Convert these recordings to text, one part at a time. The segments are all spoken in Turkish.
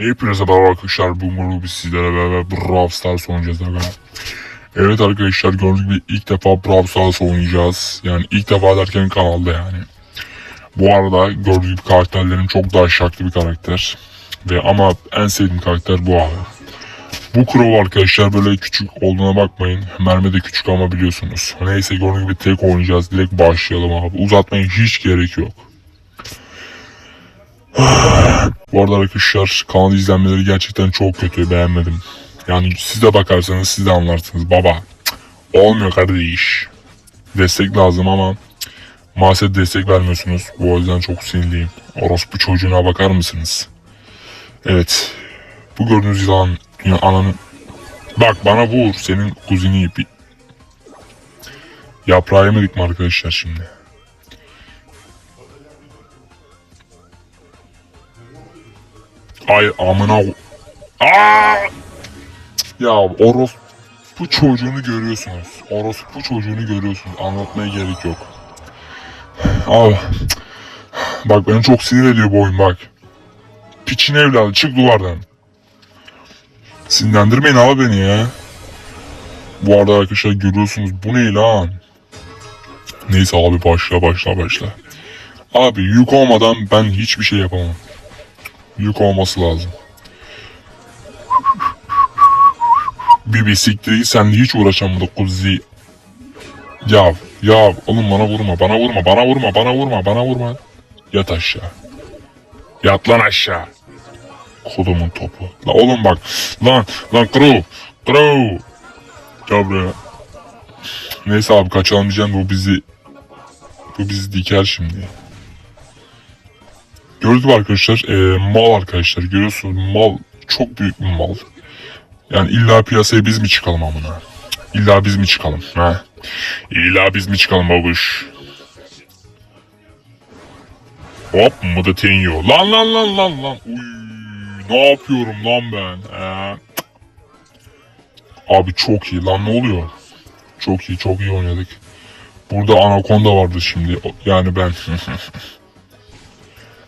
Hepinize merhaba arkadaşlar. Grubu biz sizlere beraber Brawl Stars oynayacağız. Aga. Evet arkadaşlar gördüğünüz gibi ilk defa Brawl Stars oynayacağız. Yani ilk defa derken kanalda yani. Bu arada gördüğünüz gibi karakterlerim çok daha şarklı bir karakter. Ve ama en sevdiğim karakter bu abi. Bu Crow arkadaşlar böyle küçük olduğuna bakmayın. Mermi de küçük ama biliyorsunuz. Neyse gördüğünüz gibi tek oynayacağız. Direkt başlayalım abi. Uzatmaya hiç gerek yok. Bu arada arkadaşlar kanal izlenmeleri gerçekten çok kötü beğenmedim. Yani siz de bakarsanız siz de anlarsınız baba. Olmuyor kardeş. Destek lazım ama maalesef destek vermiyorsunuz. Bu yüzden çok sinirliyim. Orospu çocuğuna bakar mısınız? Evet. Bu gördüğünüz yılan ya ananı... Bak bana vur senin kuzini ipi. Yaprağı yemedik mi arkadaşlar şimdi? Ay amına... Aa! Ya orospu çocuğunu görüyorsunuz. Orospu çocuğunu görüyorsunuz. Anlatmaya gerek yok. Abi. Bak beni çok sinir ediyor bu oyun bak. Piçin evladı çık duvardan. Sinirlendirmeyin abi beni ya. Bu arada arkadaşlar görüyorsunuz bu ne lan? Neyse abi başla başla başla. Abi yük olmadan ben hiçbir şey yapamam. Yük olması lazım. Bir bisiklet değil senle hiç uğraşamam da kuzi. Ya ya oğlum bana vurma bana vurma bana vurma bana vurma bana vurma. Yat aşağı. Yat lan aşağı. Kodumun topu. La oğlum bak. Lan lan Crow. Crow. Gel buraya. Neyse abi de bu bizi bu bizi diker şimdi. Gördük mü arkadaşlar e, mal arkadaşlar görüyorsunuz mal çok büyük bir mal. Yani illa piyasaya biz mi çıkalım amına? İlla biz mi çıkalım ha? İlla biz mi çıkalım babuş? Hop Mıdıtenyo. Lan lan lan lan lan. Uy, ne yapıyorum lan ben? Ee, Abi çok iyi lan ne oluyor? Çok iyi çok iyi oynadık. Burada Anaconda vardı şimdi. Yani ben.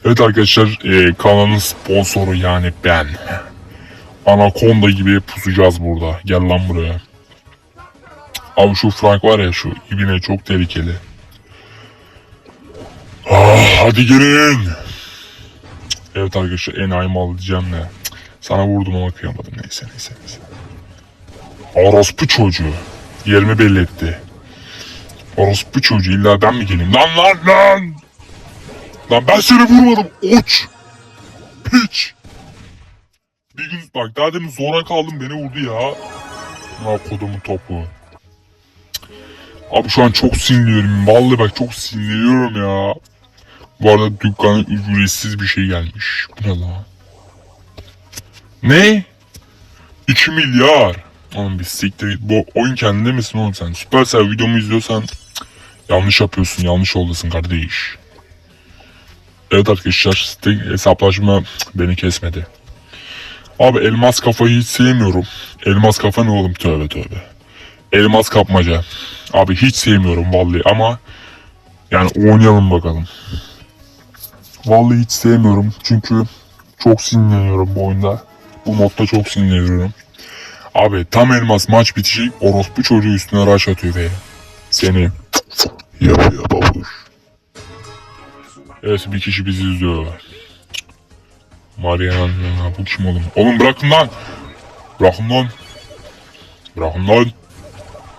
evet arkadaşlar e, kanalın sponsoru yani ben. Anaconda gibi pusacağız burada. Gel lan buraya. Abi şu Frank var ya şu ibine çok tehlikeli. Ah, hadi gelin. Evet arkadaşlar en ayımı alacağım ne? Sana vurdum ama kıyamadım neyse neyse neyse. Orospu çocuğu. Yerimi belli etti. Orospu çocuğu illa ben mi geleyim? Lan lan lan! Lan ben seni vurmadım uç! Piç! Bir gün bak daha demin zora kaldım beni vurdu ya. Ya kodumun topu. Abi şu an çok sinirliyorum. Vallahi bak çok sinirliyorum ya. Bu arada dükkana ücretsiz bir şey gelmiş. Bu ne la? Ne? 2 milyar. Oğlum bir siktir. Bu oyun kendinde misin oğlum sen? Supercell videomu izliyorsan yanlış yapıyorsun. Yanlış yoldasın kardeş. Evet arkadaşlar Steam hesaplaşma beni kesmedi. Abi elmas kafayı hiç sevmiyorum. Elmas kafa ne oğlum tövbe tövbe. Elmas kapmaca. Abi hiç sevmiyorum vallahi ama yani oynayalım bakalım. Vallahi hiç sevmiyorum çünkü çok sinirleniyorum bu oyunda. Bu modda çok sinirleniyorum. Abi tam elmas maç bitişi orospu çocuğu üstüne rush atıyor ve seni yapıyor babuş. Evet bir kişi bizi izliyor. Mariana bu kim oğlum? Oğlum bırakın lan. Bırakın lan. Bırakın lan.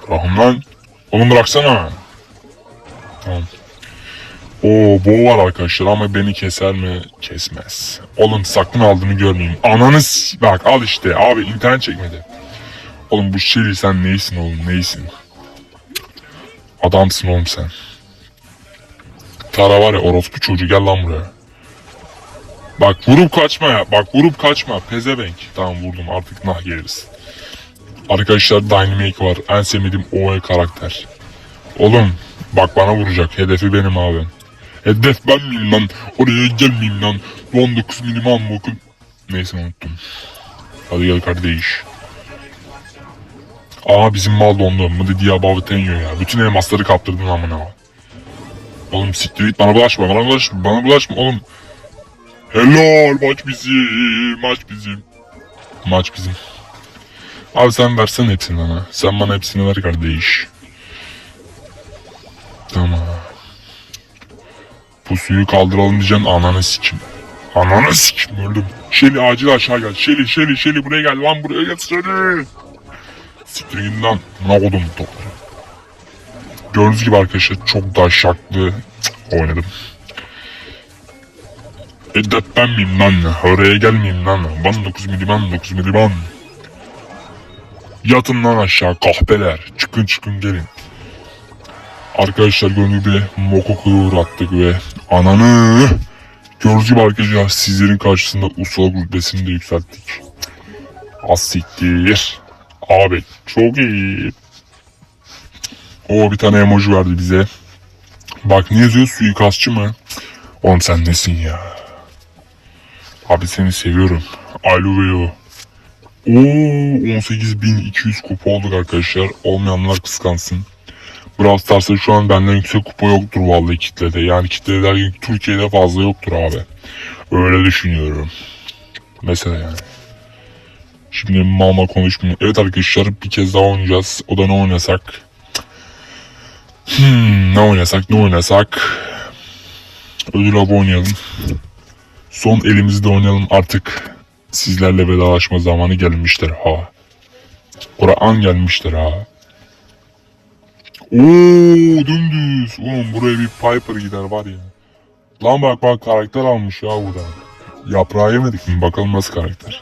Bırakın lan. Oğlum bıraksana. Tamam. Oo bu var arkadaşlar ama beni keser mi? Kesmez. Oğlum sakın aldığını görmeyeyim. Ananı s- bak al işte abi internet çekmedi. Oğlum bu Shelly sen neysin oğlum neysin? Adamsın oğlum sen. Tara var ya orospu çocuğu gel lan buraya. Bak vurup kaçma ya. Bak vurup kaçma. Pezevenk. Tamam vurdum artık nah geliriz. Arkadaşlar Dynamic var. En sevmediğim OE karakter. Oğlum bak bana vuracak. Hedefi benim abi. Hedef ben miyim lan? Oraya gelmeyeyim lan. 19 miliman mı okul? Neyse unuttum. Hadi gel kardeş. Aa bizim mal dondu. Mıdı diye tenyo ya. Bütün elmasları kaptırdın amına. Oğlum siktir git bana bulaşma bana bulaşma bana bulaşma oğlum. Helal maç bizim. Maç bizim. Maç bizim. Abi sen versen hepsini bana. Sen bana hepsini ver kardeş. Tamam. Bu suyu kaldıralım diyeceksin ananı sikim. Ananı sikim öldüm. Şeli acil aşağı gel. Şeli Şeli Şeli buraya gel lan buraya gel Şeli. Siktir gidin lan. Ne kodum topları. Gördüğünüz gibi arkadaşlar çok daha şaklı oynadım. Eddet ben miyim lan? Oraya gelmeyeyim lan. Ban 9 miliban 9 miliban. Yatın lan aşağı kahpeler. Çıkın çıkın gelin. Arkadaşlar gördüğünüz gibi Mokoku'yu uğrattık ve ananı gördüğünüz gibi arkadaşlar sizlerin karşısında ustalık rütbesini de yükselttik. Asiktir. Abi çok iyi. O bir tane emoji verdi bize. Bak ne yazıyor suikastçı mı? Oğlum sen nesin ya? Abi seni seviyorum. I love you. Oo 18.200 kupa olduk arkadaşlar. Olmayanlar kıskansın. Brawl Stars'ta şu an benden yüksek kupa yoktur vallahi kitlede. Yani kitlede derken Türkiye'de fazla yoktur abi. Öyle düşünüyorum. Mesela yani. Şimdi mama konuşmayayım. Evet arkadaşlar bir kez daha oynayacağız. O da ne oynasak? Hmm, ne oynasak ne oynasak? Ödül avı oynayalım. Son elimizde oynayalım artık. Sizlerle vedalaşma zamanı gelmiştir ha. Kur'an gelmiştir ha. Oo dümdüz. Oğlum buraya bir Piper gider var ya. Lan bak bak karakter almış ya burada. Yaprağı yemedik mi? Bakalım nasıl karakter.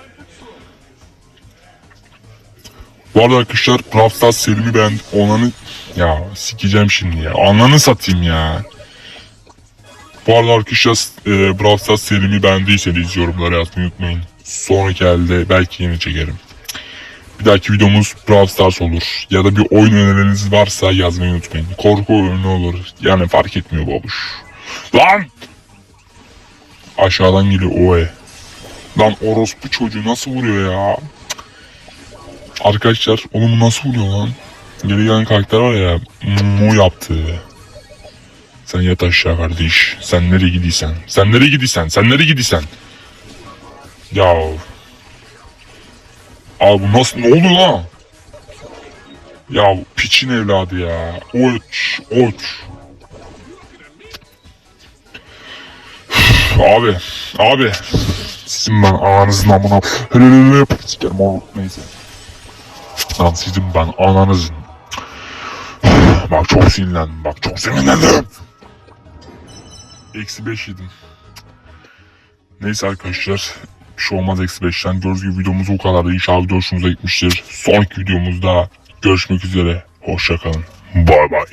Bu arada arkadaşlar Stars serimi ben onanı ya sikeceğim şimdi ya. Ananı satayım ya. Bu arada arkadaşlar e, Brawl Stars serimi beğendiyseniz yorumlara yazmayı unutmayın. Sonraki elde belki yine çekerim. Bir dahaki videomuz Brawl Stars olur. Ya da bir oyun öneriniz varsa yazmayı unutmayın. Korku oyunu olur. Yani fark etmiyor babuş. Lan! Aşağıdan geliyor oe. Lan orospu çocuğu nasıl vuruyor ya? Arkadaşlar onu nasıl vuruyor lan? Geri gelen karakter var ya mu yaptı. Sen yat aşağı kardeş. Sen nereye gidiyorsun? Sen nereye gidiyorsun? Sen nereye gidiyorsun? Ya. Abi bu nasıl ne oldu lan? Ya piçin evladı ya. Oç, oç. abi, abi. Sizin ben ananızın amına. Hele hele hele oğlum. Neyse. Lan sizin ben ananızın. Bak çok sinirlendim. Bak çok sinirlendim. Eksi 5 yedim. Neyse arkadaşlar. Bir şey olmaz eksi 5'ten. Gördüğünüz gibi videomuz bu kadar. İnşallah video hoşunuza gitmiştir. Sonraki videomuzda görüşmek üzere. Hoşçakalın. Bay bay.